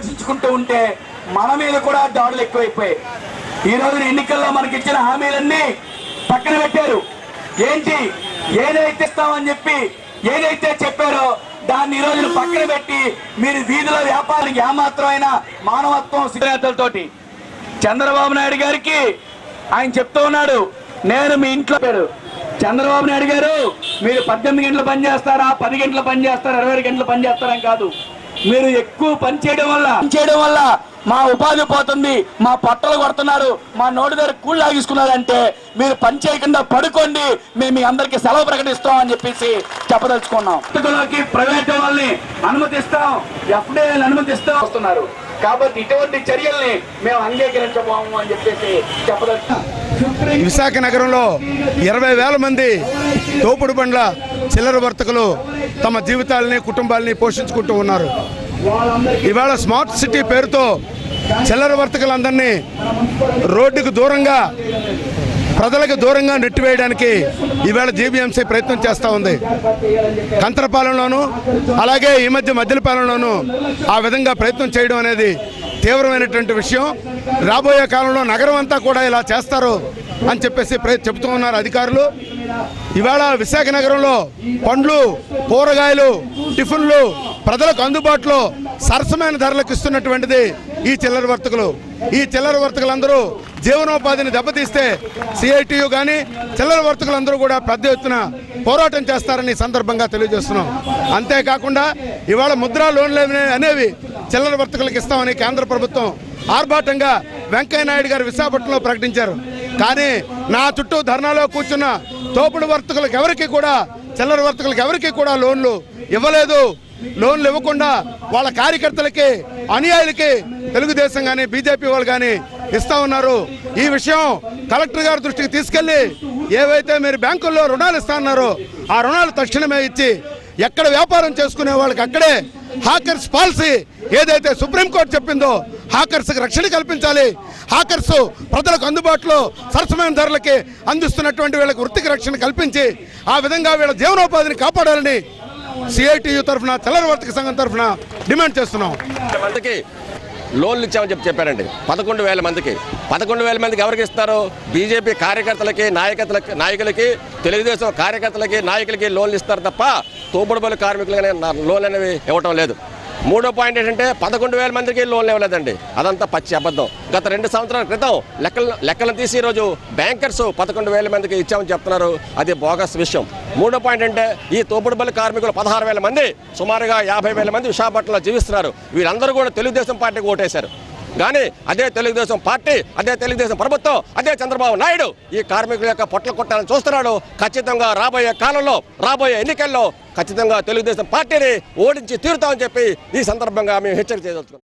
పోషించుకుంటూ ఉంటే మన మీద కూడా దాడులు ఎక్కువైపోయాయి. ఈ రోజున ఎన్నికల్లో మనకి ఇచ్చిన హామీలన్నీ పక్కన పెట్టారు. ఏంటి? ఏదైతే ఇస్తామని చెప్పి ఏదైతే చెప్పారో దాన్ని ఈ రోజున పక్కన పెట్టి మీరు వీధిలో వ్యాపారానికి ఏమాత్రమైన మానవత్వం సిద్ధాంతాలతోటి చంద్రబాబు నాయుడు గారికి ఆయన చెప్తూ ఉన్నాడు నేను మీ ఇంట్లో పేరు చంద్రబాబు నాయుడు గారు మీరు పద్దెనిమిది గంటలు పని చేస్తారా? పది గంటలు పని చేస్తారా? ఇరవై గంటలు పని చేస్తారని కాదు. మీరు ఎక్కువ పని చేయడం వల్ల చేయడం వల్ల మా ఉపాధి పోతుంది మా పొట్టలు కొడుతున్నారు మా నోటి దగ్గర కూళ్ళు లాగేసుకున్నారంటే మీరు పని చేయకుండా పడుకోండి మేము మీ అందరికి సెలవు ప్రకటిస్తాం అని చెప్పేసి చెప్పదలుచుకున్నాం. పుస్తకంలోకి ప్రైవేట్ వాళ్ళని అనుమతిస్తాం ఎఫ్డే అనుమతిస్తాం. వస్తున్నారు. కాబట్టి ఇటువంటి చర్యల్ని మేము అంగీకరించబోము అని చెప్పేసి చెప్పదలుచుకున్నాం. విశాఖ నగరంలో ఇరవై వేల మంది తోపుడు బండ్ల చిల్లర వర్తకులు తమ జీవితాలని కుటుంబాలని పోషించుకుంటూ ఉన్నారు. ఇవాళ స్మార్ట్ సిటీ పేరుతో చిల్లర వర్తకులందరినీ రోడ్డుకు దూరంగా ప్రజలకు దూరంగా నెట్టివేయడానికి ఈవేళ జీబీఎంసీ ప్రయత్నం చేస్తూ ఉంది. కంతరపాలెంలోనూ అలాగే ఈ మధ్య మధ్యలపాలెంలోనూ ఆ విధంగా ప్రయత్నం చేయడం అనేది తీవ్రమైనటువంటి విషయం. రాబోయే కాలంలో నగరం అంతా కూడా ఇలా చేస్తారు. అని చెప్పేసి చెబుతూ ఉన్నారు అధికారులు. ఇవాళ విశాఖ నగరంలో పండ్లు కూరగాయలు టిఫిన్లు ప్రజలకు అందుబాటులో సరసమైన ధరలకు ఇస్తున్నటువంటిది ఈ చిల్లర వర్తకులు. ఈ చిల్లర వర్తకులందరూ జీవనోపాధిని దెబ్బతీస్తే సిఐటియు కానీ చిల్లర వర్తకులందరూ కూడా పెద్ద ఎత్తున పోరాటం చేస్తారని ఈ సందర్భంగా తెలియజేస్తున్నాం. అంతేకాకుండా ఇవాళ ముద్రా లోన్లు అనేవి చిల్లర వర్తకులకు ఇస్తామని కేంద్ర ప్రభుత్వం ఆర్భాటంగా వెంకయ్య నాయుడు గారు విశాఖపట్నంలో ప్రకటించారు. కానీ నా చుట్టూ ధర్నాలో కూర్చున్న తోపుడు వర్తకులకు ఎవరికి కూడా చిల్లర వర్తకులకు ఎవరికి కూడా లోన్లు ఇవ్వలేదు. లోన్లు ఇవ్వకుండా వాళ్ళ కార్యకర్తలకి అనుయాయులకి తెలుగుదేశం కానీ బీజేపీ వాళ్ళు కానీ ఇస్తా ఉన్నారు. ఈ విషయం కలెక్టర్ గారి దృష్టికి తీసుకెళ్ళి ఏవైతే మీరు బ్యాంకుల్లో రుణాలు ఇస్తా ఉన్నారో ఆ రుణాలు తక్షణమే ఇచ్చి ఎక్కడ వ్యాపారం చేసుకునే వాళ్ళకి అక్కడే హాకర్స్ పాలసీ ఏదైతే సుప్రీంకోర్టు చెప్పిందో హాకర్స్కి రక్షణ కల్పించాలి. హాకర్స్ ప్రజలకు అందుబాటులో సరసమైన ధరలకి అందిస్తున్నటువంటి వీళ్ళకి వృత్తికి రక్షణ కల్పించి ఆ విధంగా వీళ్ళ జీవనోపాధిని కాపాడాలని సిఐటియు తరఫున తెల్లర వర్తక సంఘం తరఫున డిమాండ్ చేస్తున్నాం. లోన్లు ఇచ్చామని చెప్పి చెప్పారండి. పదకొండు వేల మందికి. పదకొండు వేల మందికి ఎవరికి ఇస్తారు? బీజేపీ కార్యకర్తలకి నాయకత్వలకి నాయకులకి తెలుగుదేశం కార్యకర్తలకి నాయకులకి లోన్లు ఇస్తారు తప్ప తోపుడుబలి కార్మికులకి లోన్లు అనేవి ఇవ్వటం లేదు. మూడో పాయింట్ ఏంటంటే పదకొండు వేల మందికి లోన్లు ఇవ్వలేదండి అదంతా పచ్చి అబద్ధం. గత రెండు సంవత్సరాల క్రితం లెక్కలు లెక్కలను తీసి ఈరోజు బ్యాంకర్స్ పదకొండు వేల మందికి ఇచ్చామని చెప్తున్నారు. అది బోగస్ విషయం. మూడో పాయింట్ అంటే ఈ తోపుడుబల్లి కార్మికులు పదహారు వేల మంది సుమారుగా యాభై వేల మంది విశాఖపట్నంలో జీవిస్తున్నారు. వీరందరూ కూడా తెలుగుదేశం పార్టీకి ఓటేశారు. కానీ అదే తెలుగుదేశం పార్టీ అదే తెలుగుదేశం ప్రభుత్వం అదే చంద్రబాబు నాయుడు ఈ కార్మికుల యొక్క పొట్ల కొట్టాలని చూస్తున్నాడు. ఖచ్చితంగా రాబోయే కాలంలో రాబోయే ఎన్నికల్లో ఖచ్చితంగా తెలుగుదేశం పార్టీని ఓడించి తీరుతామని చెప్పి ఈ సందర్భంగా మేము హెచ్చరిక చేయదలుచుకున్నాం.